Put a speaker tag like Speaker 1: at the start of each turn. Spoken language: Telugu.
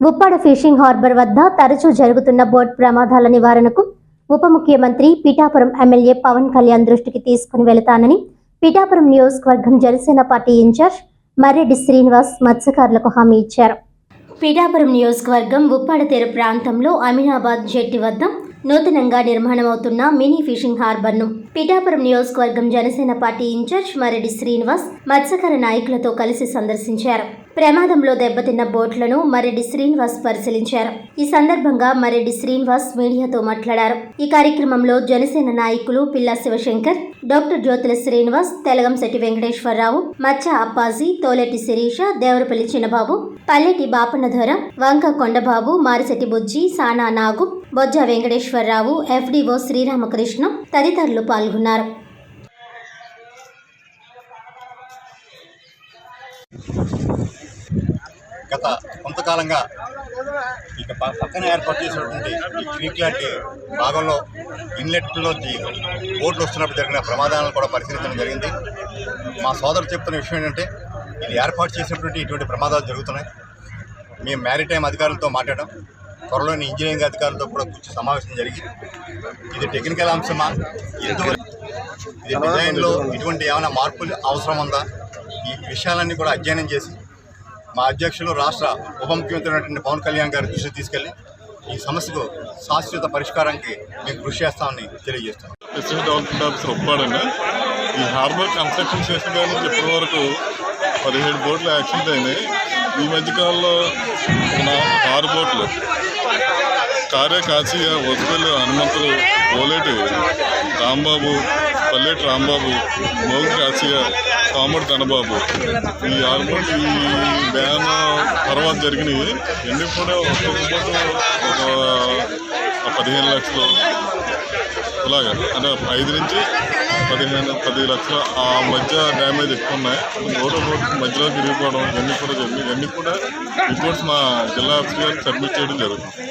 Speaker 1: ఉప్పాడ ఫిషింగ్ హార్బర్ వద్ద తరచూ జరుగుతున్న బోట్ ప్రమాదాల నివారణకు ఉప ముఖ్యమంత్రి పిఠాపురం ఎమ్మెల్యే పవన్ కళ్యాణ్ దృష్టికి తీసుకుని వెళతానని పిఠాపురం నియోజకవర్గం Janasena party in charge Marreddy Srinivas మత్స్యకారులకు హామీ ఇచ్చారు. పిఠాపురం నియోజకవర్గం ఉప్పాడ తీర ప్రాంతంలో అమీనాబాద్ జెట్టి వద్ద నూతనంగా నిర్మాణమవుతున్న మినీ ఫిషింగ్ హార్బర్ను పిఠాపురం నియోజకవర్గం Janasena party in charge Mareddy Srinivas మత్స్యకార నాయకులతో కలిసి సందర్శించారు. ప్రమాదంలో దెబ్బతిన్న బోట్లను మరెడ్డి శ్రీనివాస్ పరిశీలించారు. ఈ సందర్భంగా మరెడ్డి శ్రీనివాస్ మీడియాతో మాట్లాడారు. ఈ కార్యక్రమంలో జనసేన నాయకులు పిల్లా శివశంకర్ డాక్టర్ జ్యోతుల శ్రీనివాస్ తెలగంశెట్టి వెంకటేశ్వరరావు మచ్చ అప్పాజీ తోలెట్టి శిరీష దేవరపల్లి చిన్నబాబు పల్లెటి బాపన్నధర వంక కొండబాబు మారిశెట్టి బుజ్జి సానా నాగు బొజ్జ వెంకటేశ్వరరావు ఎఫ్డిఓ శ్రీరామకృష్ణ తదితరులు పాల్గొన్నారు.
Speaker 2: గత కొంతకాలంగా ఇక పక్కన ఏర్పాటు చేసినటువంటి ఈ క్రీక్ లాంటి భాగంలో ఇన్లెట్లో బోట్లు వస్తున్నప్పుడు జరిగిన ప్రమాదాలను కూడా పరిశీలించడం జరిగింది. మా సోదరు చెప్తున్న విషయం ఏంటంటే ఇది ఏర్పాటు చేసినటువంటి ఇటువంటి ప్రమాదాలు జరుగుతున్నాయి. మేము మ్యారిటైమ్ అధికారులతో మాట్లాడడం త్వరలోని ఇంజనీరింగ్ అధికారులతో కూడా కూర్చొని సమావేశం జరిగి ఇది టెక్నికల్ అంశమా? ఇది డిజైన్లో ఇటువంటి ఏమైనా మార్పులు అవసరం ఉందా? ఈ విషయాలన్నీ కూడా అధ్యయనం చేసి మా అధ్యక్షులు రాష్ట్ర ఉప ముఖ్యమంత్రి అయినటువంటి పవన్ కళ్యాణ్ గారి దృష్టికి తీసుకెళ్ళి ఈ సమస్యకు శాశ్వత పరిష్కారానికి మేము కృషి చేస్తామని తెలియజేస్తాం
Speaker 3: డెవలప్మెంట్ ఒప్పాడండి ఈ హార్బర్ కన్స్ట్రక్షన్ చేసిన కాడి ఇప్పటి వరకు పదిహేడు బోట్లు యాక్సిడెంట్ అయినాయి. ఈ మధ్యకాలంలో మన ఆరు బోట్లు కార్య కాశీయ వసపల్లి హనుమంతులు ఓలేటి రాంబాబు పల్లెటి రాంబాబు మోగు కాశీయ కామడి ధనబాబు ఈ ఆల్మోస్ట్ ఈ బ్యాన్ తర్వాత జరిగినవి. ఎన్ని కూడా ఒక్కొక్క ఒక పదిహేను లక్షలు. ఇలాగా అంటే ఐదు నుంచి పదిహేను పది లక్షల ఆ మధ్య డ్యామేజ్ ఎక్కువ ఉన్నాయి. రోడ్డు రోడ్ మధ్యలో తిరిగిపోవడం ఇవన్నీ కూడా జరిగింది ఇవన్నీ కూడా రిపోర్ట్స్ మా జిల్లా ఆఫీస్ గారికి సబ్మిట్ చేయడం జరుగుతుంది.